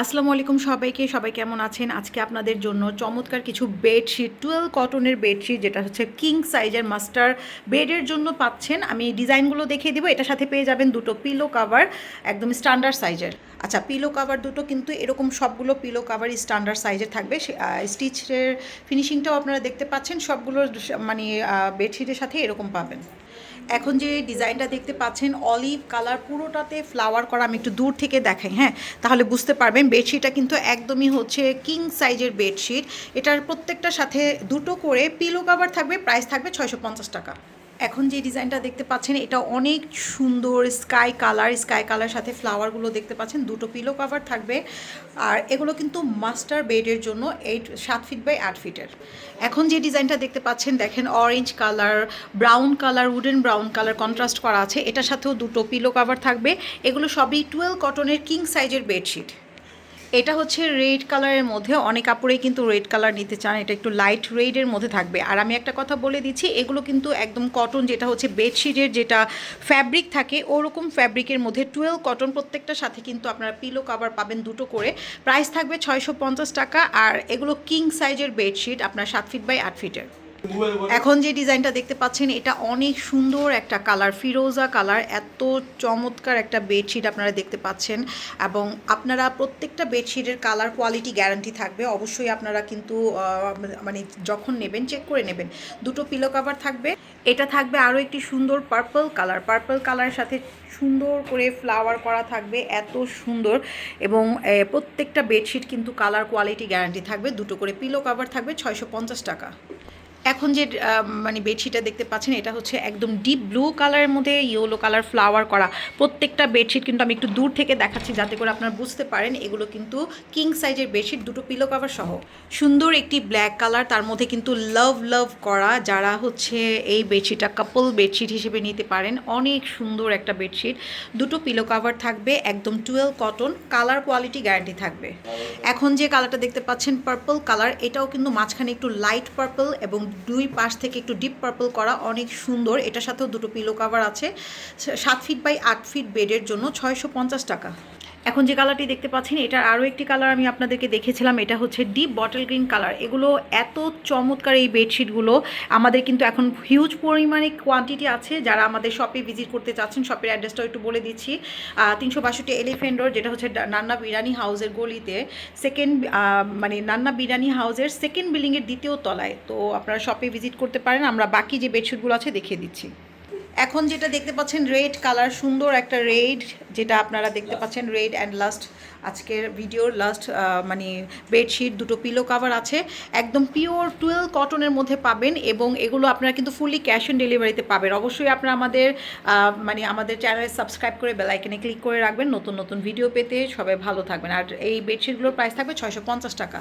আসসালামু আলাইকুম সবাইকে, সবাই কেমন আছেন? আজকে আপনাদের জন্য চমৎকার কিছু বেডশিট টুয়েলভ কটনের বেডশিট যেটা হচ্ছে কিং সাইজের মাস্টার বেডের জন্য পাচ্ছেন। আমি ডিজাইনগুলো দেখিয়ে দিব, এটার সাথে পেয়ে যাবেন দুটো পিলো কাভার একদম স্ট্যান্ডার্ড সাইজের আচ্ছা পিলো কাভার দুটো কিন্তু এরকম সবগুলো পিলো কাভার স্ট্যান্ডার্ড সাইজের থাকবে। স্টিচের ফিনিশিংটাও আপনারা দেখতে পাচ্ছেন। সবগুলো মানে বেডশিটের সাথে এরকম পাবেন। এখন যে ডিজাইনটা দেখতে পাচ্ছেন অলিভ কালার পুরোটাতে ফ্লাওয়ার করা, আমি একটু দূর থেকে দেখাই হ্যাঁ? তাহলে বুঝতে পারবেন বেডশিটটা কিন্তু একদমই হচ্ছে কিং সাইজের বেডশিট এটার প্রত্যেকটার সাথে দুটো করে পিলো কাভার থাকবে প্রাইস থাকবে ছয়শো পঞ্চাশ টাকা। এখন যে ডিজাইনটা দেখতে পাচ্ছেন, এটা অনেক সুন্দর স্কাই কালার স্কাই কালার সাথে ফ্লাওয়ারগুলো দেখতে পাচ্ছেন। দুটো পিলো কাভার থাকবে। আর এগুলো কিন্তু মাস্টার বেডের জন্য এইট সাত ফিট বাই আট ফিটের এখন যে ডিজাইনটা দেখতে পাচ্ছেন, দেখেন orange colour brown colour wooden brown colour contrast করা আছে। এটার সাথেও দুটো পিলো কাভার থাকবে। এগুলো সবই টুয়েলভ কটনের কিং সাইজের বেডশিট এটা হচ্ছে রেড কালারের মধ্যে। অনেক কাপড়েই কিন্তু রেড কালার নিতে চান। এটা একটু লাইট রেডের মধ্যে থাকবে। আর আমি একটা কথা বলে দিচ্ছি, এগুলো কিন্তু একদম কটন যেটা হচ্ছে বেডশিটের যেটা ফ্যাব্রিক থাকে, ওরকম ফ্যাব্রিকের মধ্যে টুয়েলভ কটন প্রত্যেকটার সাথে কিন্তু আপনারা পিলো কাভার পাবেন দুটো করে। প্রাইস থাকবে ছয়শো পঞ্চাশ টাকা। আর এগুলো কিং সাইজের বেডশিট আপনার সাত ফিট বাই আট ফিটের এখন যে ডিজাইনটা দেখতে পাচ্ছেন, এটা অনেক সুন্দর একটা কালার, ফিরোজা কালার, এত চমৎকার একটা বেডশিট আপনারা দেখতে পাচ্ছেন এবং আপনারা প্রত্যেকটা বেডশিটের কালার কোয়ালিটি গ্যারান্টি থাকবে। অবশ্যই আপনারা কিন্তু মানে যখন নেবেন চেক করে নেবেন। দুটো পিলো কাভার থাকবে। এটা থাকবে আরও একটি সুন্দর পার্পল কালার। পার্পল কালারের সাথে সুন্দর করে ফ্লাওয়ার করা থাকবে, এত সুন্দর এবং প্রত্যেকটা বেডশিট কিন্তু কালার কোয়ালিটি গ্যারান্টি থাকবে। দুটো করে পিলো কাভার থাকবে, ছয়শো পঞ্চাশ টাকা। এখন যে মানে বেডশিটটা দেখতে পাচ্ছেন, এটা হচ্ছে একদম ডিপ ব্লু কালারের মধ্যে ইয়েলো কালার ফ্লাওয়ার করা। প্রত্যেকটা বেডশিট কিন্তু আমি একটু দূর থেকে দেখাচ্ছি যাতে করে আপনারা বুঝতে পারেন, এগুলো কিন্তু কিং সাইজের বেডশিট দুটো পিলো কভার সহ। সুন্দর একটি ব্ল্যাক কালার তার মধ্যে কিন্তু লাভ লাভ করা। যারা হচ্ছে এই বেডশিটটা কাপল বেডশিট হিসেবে নিতে পারেন, অনেক সুন্দর একটা বেডশিট দুটো পিলো কাভার থাকবে, একদম twelve cotton colour quality guarantee থাকবে। এখন যে কালারটা দেখতে পাচ্ছেন পার্পল কালার এটাও কিন্তু মাঝখানে একটু লাইট পার্পল এবং দুই পাশ থেকে একটু ডিপ পার্পল করা অনেক সুন্দর। এটার সাথেও দুটো পিলো কাভার আছে। সাত ফিট বাই আট ফিট বেডের জন্য ছয়শো পঞ্চাশ টাকা। এখন যে কালারটি দেখতে পাচ্ছেন, এটার আরও একটি কালার আমি আপনাদেরকে দেখেছিলাম, এটা হচ্ছে ডিপ বটল গ্রিন কালার এগুলো এত চমৎকার এই বেডশিটগুলো আমাদের কিন্তু এখন হিউজ পরিমাণে কোয়ান্টিটি আছে। যারা আমাদের শপে ভিজিট করতে চাচ্ছেন শপের অ্যাড্রেসটাও একটু বলে দিচ্ছি। তিনশো বাষট্টি এলিফেন্ট রোড যেটা হচ্ছে নান্না বিরিয়ানি হাউসের গলিতে। সেকেন্ড মানে নান্না বিরিয়ানি হাউসের সেকেন্ড বিল্ডিংয়ের দ্বিতীয় তলায়। তো আপনারা শপে ভিজিট করতে পারেন। আমরা বাকি যে বেডশিটগুলো আছে, দেখিয়ে দিচ্ছি। এখন যেটা দেখতে পাচ্ছেন রেড কালার সুন্দর একটা রেড যেটা আপনারা দেখতে পাচ্ছেন রেড অ্যান্ড লাস্ট আজকের ভিডিওর লাস্ট মানে বেডশিট দুটো পিলো কাভার আছে। একদম পিওর টুয়েলভ কটনের মধ্যে পাবেন এবং এগুলো আপনারা কিন্তু ফুললি ক্যাশ অন ডেলিভারিতে পাবেন। অবশ্যই আপনারা আমাদের মানে আমাদের চ্যানেলে সাবস্ক্রাইব করে বেলাইকেনে ক্লিক করে রাখবেন। নতুন নতুন ভিডিও পেতে সবাই ভালো থাকবেন। আর এই বেডশিটগুলোর প্রাইস থাকবে ছয়শো পঞ্চাশ টাকা।